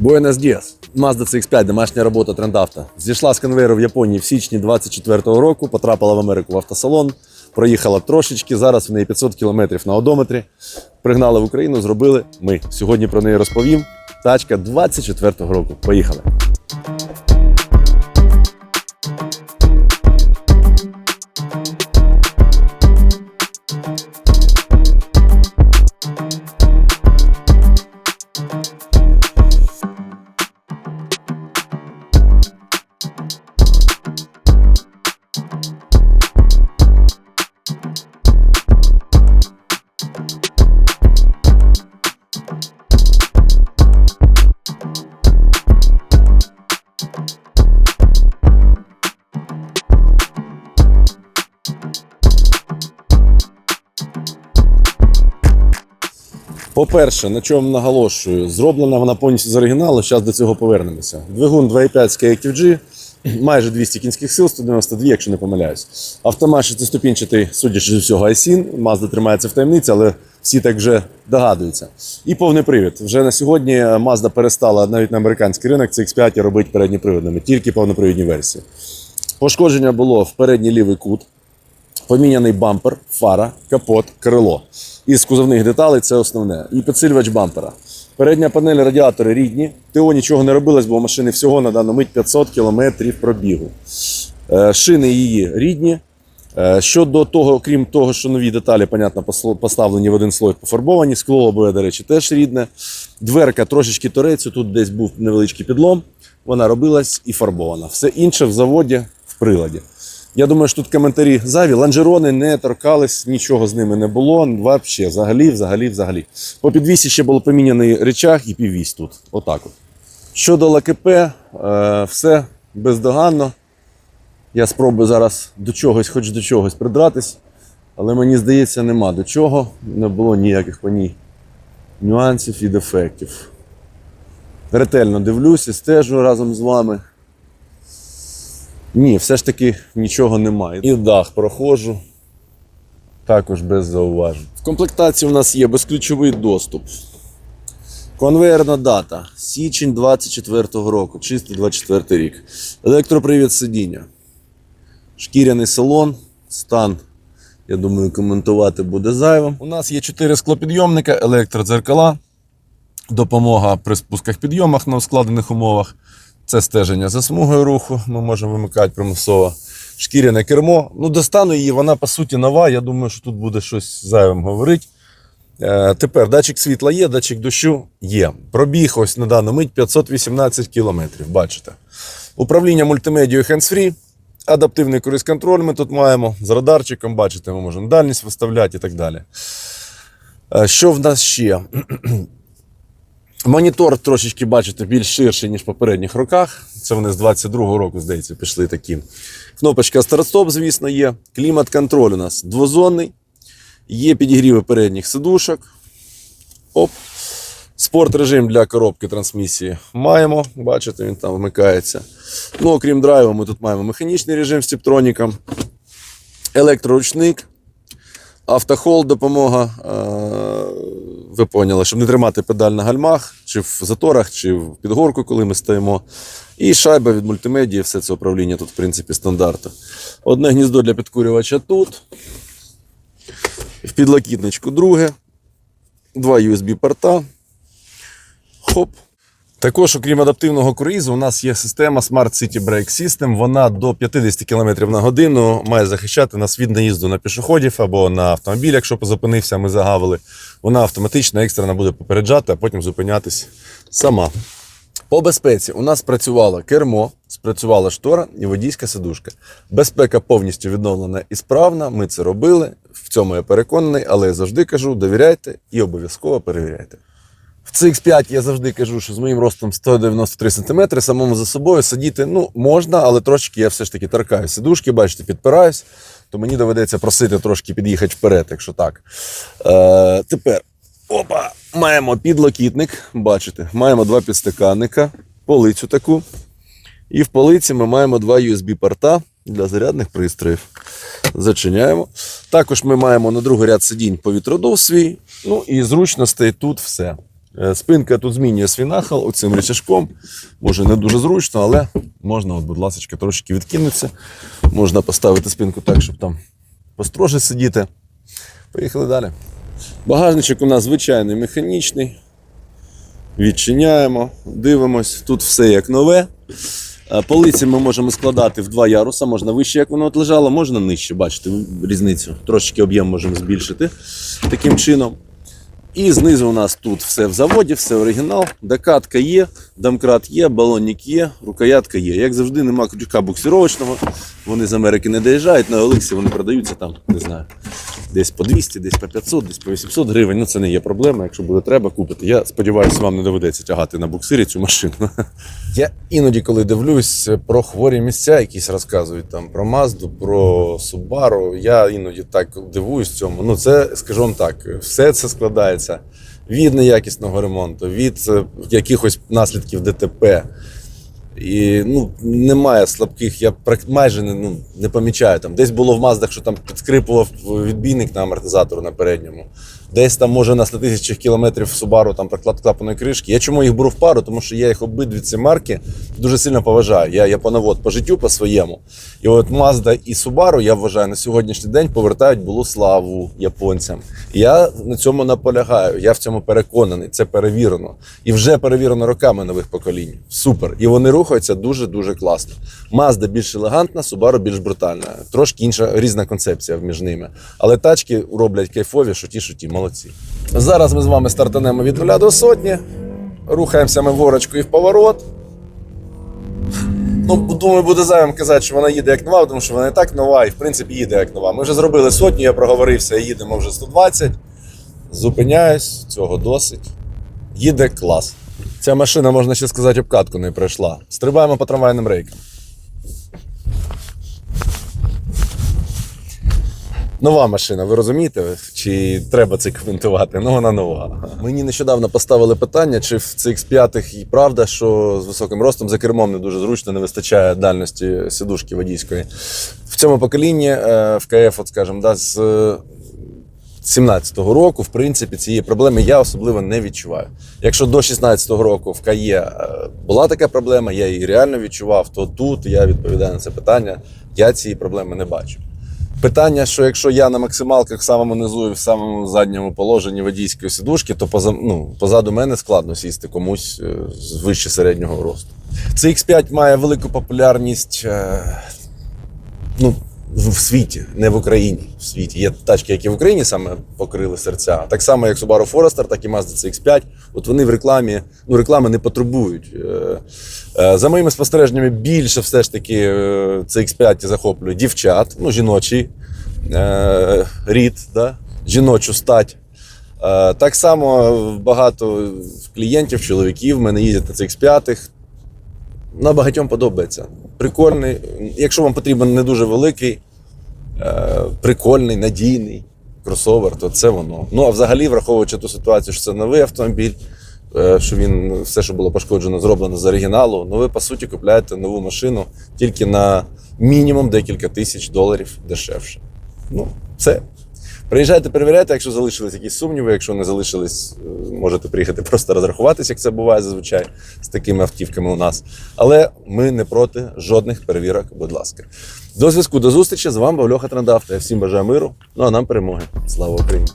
Буенос Діас. Mazda CX-5, домашня робота трендавта. Зійшла з конвейеру в Японії в січні 24-го року, потрапила в Америку в автосалон, проїхала трошечки. Зараз в неї 500 кілометрів на одометрі. Пригнали в Україну, зробили ми. Сьогодні про неї розповім. Тачка 24-го року. Поїхали. По-перше, на чому наголошую, зроблена вона повністю з оригіналу, зараз до цього повернемося. Двигун 2.5 з KFG, майже 200 кінських сил, 192, якщо не помиляюсь. Автомат шестиступінчатий, судячи з всього, Айсін. Mazda тримається в таємниці, але всі так вже догадуються. І повний привід. Вже на сьогодні Mazda перестала навіть на американський ринок CX5 робити передньоприводними, тільки повнопривідні версії. Пошкодження було в передній лівий кут, поміняний бампер, фара, капот, крило. Із кузовних деталей це основне. І підсилювач бампера. Передня панель радіатори рідні. ТО нічого не робилось, бо машини всього на дану мить 500 км пробігу. Е, Шини її рідні. Е, Щодо того, крім того, що нові деталі, понятно, поставлені в один слой пофарбовані, скло лобове, до речі, теж рідне. Дверка трошечки торецю, тут десь був невеличкий підлом. Вона робилась і фарбована. Все інше в заводі, в приладі. Я думаю, що тут коментарі зайві. Ланжерони не торкались, нічого з ними не було. Вообще, взагалі, взагалі, взагалі. По підвісі ще було поміняний речах і піввісь тут. Отак от. Щодо ЛКП, е, все бездоганно. Я спробую зараз до чогось, хоч до чогось придратись, але мені здається, нема до чого. Не було ніяких по ній нюансів і дефектів. Ретельно дивлюся, стежу разом з вами. Ні, все ж таки нічого немає. І дах проходжу. Також без зауважень. В комплектації у нас є безключовий доступ. Конвейерна дата. Січень 24-го року, чистий 24 рік. Електропривід сидіння. Шкіряний салон, стан, я думаю, коментувати буде зайвим. У нас є 4 склопідйомника, електродзеркала, допомога при спусках підйомах на ускладених умовах. Це стеження за смугою руху, ми можемо вимикати примусово. Шкіряне кермо. Ну, достану її, вона по суті нова. Я думаю, що тут буде щось зайвим говорити. Е, тепер датчик світла є, датчик дощу є. Пробіг ось на дану мить 518 кілометрів. Бачите. Управління мультимедією hands-free. Адаптивний круїз-контроль ми тут маємо з радарчиком, бачите, ми можемо дальність виставляти і так далі. Е, Що в нас ще? Монітор трошечки, бачите, більш ширший, ніж в попередніх роках. Це вони з 22-го року, здається, пішли такі. Кнопочка старт-стоп, звісно, є. Клімат-контроль у нас двозонний. Є підігріви передніх сидушок. Оп. Спорт режим для коробки трансмісії маємо. Бачите, він там вмикається. Ну, окрім драйву, ми тут маємо механічний режим з тіптроніком, електроручник, автохол, допомога. Ви поняли, щоб не тримати педаль на гальмах, чи в заторах, чи в підгорку, коли ми стоїмо. І шайба від мультимедії, все це управління тут, в принципі, стандарту. Одне гніздо для підкурювача тут. В підлокітничку друге. Два USB-порта. Хоп. Також, окрім адаптивного круїзу, у нас є система Smart City Brake System. Вона до 50 км на годину має захищати нас від наїзду на пішоходів або на автомобіль, якщо зупинився, ми загавили. Вона автоматично екстрено буде попереджати, а потім зупинятись сама. По безпеці у нас спрацювало кермо, спрацювала штора і водійська сидушка. Безпека повністю відновлена і справна. Ми це робили. В цьому я переконаний, але я завжди кажу: довіряйте і обов'язково перевіряйте. В CX5 я завжди кажу, що з моїм ростом 193 см, самому за собою сидіти ну, можна, але трошки я все ж таки торкаю сидушки, бачите, підпираюсь, то мені доведеться просити трошки під'їхати вперед, якщо так. Е, тепер, опа, маємо підлокітник, бачите, маємо два підстаканника, полицю таку. І в полиці ми маємо два USB-порта для зарядних пристроїв. Зачиняємо. Також ми маємо на другий ряд сидінь повітродув свій. Ну і зручностей тут все. Е, Спинка тут змінює свій нахил оцим рычажком. Може не дуже зручно, але можна, от, будь ласка, трошки відкинутися. Можна поставити спинку так, щоб там построже сидіти. Поїхали далі. Багажничок у нас звичайний механічний. Відчиняємо, дивимось. Тут все як нове. Е, Полиці ми можемо складати в два яруса, можна вище, як воно от лежало, можна нижче. Бачите різницю. Трошечки об'єм можемо збільшити таким чином. І знизу у нас тут все в заводі, все оригінал. Докатка є, домкрат є, балонник є, рукоятка є. Як завжди, нема крючка буксировочного. Вони з Америки не доїжджають, на Олексі вони продаються там, не знаю, десь по 200, десь по 500, десь по 800 гривень. Ну це не є проблема. Якщо буде треба купити. Я сподіваюся, вам не доведеться тягати на буксирі цю машину. Я іноді, коли дивлюсь про хворі місця, якісь розказують там про Мазду, про Subaru, я іноді так дивуюсь цьому. Ну, це, скажу вам так, все це складається від неякісного ремонту, від е, якихось наслідків ДТП. І ну, немає слабких, я майже не, ну, не помічаю. Там. Десь було в Маздах, що там підскрипував відбійник на амортизатору на передньому. Десь там, може, на 100 тисячах кілометрів Subaru там проклад клапаної кришки. Я чому їх беру в пару? Тому що я їх обидві ці марки дуже сильно поважаю. Я японовод по життю по своєму. І от Mazda і Subaru, я вважаю, на сьогоднішній день повертають було славу японцям. Я на цьому наполягаю. Я в цьому переконаний, це перевірено. І вже перевірено роками нових поколінь. Супер. І вони рухаються дуже-дуже класно. Mazda більш елегантна, Subaru більш брутальна. Трошки інша різна концепція між ними. Але тачки роблять кайфові, що ті, що ті, молодці. Зараз ми з вами стартанемо від нуля до сотні. Рухаємося ми ворочку і в поворот. Ну, думаю, буде зайвим казати, що вона їде як нова, тому що вона і так нова, і в принципі їде як нова. Ми вже зробили сотню, я проговорився, їдемо вже 120. Зупиняюсь, цього досить. Їде клас. Ця машина, можна ще сказати, обкатку не пройшла. Стрибаємо по трамвайним рейкам. Нова машина, ви розумієте? Чи треба це коментувати? Ну, вона нова. Мені нещодавно поставили питання, чи в CX5 і правда, що з високим ростом за кермом не дуже зручно, не вистачає дальності сидушки водійської. В цьому поколінні е, в КФ, от скажімо, да, з е, 17-го року, в принципі, цієї проблеми я особливо не відчуваю. Якщо до 16-го року в КАЄ е, була така проблема, я її реально відчував, то тут я відповідаю на це питання, я цієї проблеми не бачу. Питання, що якщо я на максималках в самому низу і в самому задньому положенні водійської сидушки, то поза, ну, позаду мене складно сісти комусь е, з вище середнього росту. CX5 має велику популярність е, ну, в світі, не в Україні. В світі. Є тачки, які в Україні саме покрили серця. Так само, як Subaru Forester, так і Mazda CX5. От вони в рекламі, ну, реклами не потребують. Е, е, За моїми спостереженнями, більше все ж таки е, CX5 захоплює дівчат, ну, жіночий рід, да? жіночу стать. Так само багато клієнтів, чоловіків в мене їздять на CX5. На багатьом подобається. Прикольний. Якщо вам потрібен не дуже великий, е, прикольний, надійний кросовер, то це воно. Ну а взагалі, враховуючи ту ситуацію, що це новий автомобіль, е, що він все, що було пошкоджено, зроблено з оригіналу. Ну ви по суті купляєте нову машину тільки на мінімум декілька тисяч доларів дешевше. Ну, все. Приїжджайте, перевіряйте, якщо залишились якісь сумніви, якщо не залишились, е, можете приїхати просто розрахуватися, як це буває зазвичай з такими автівками у нас. Але ми не проти жодних перевірок, будь ласка. До зв'язку, до зустрічі. З вами був Льоха Трандафта. Я всім бажаю миру. Ну а нам перемоги. Слава Україні!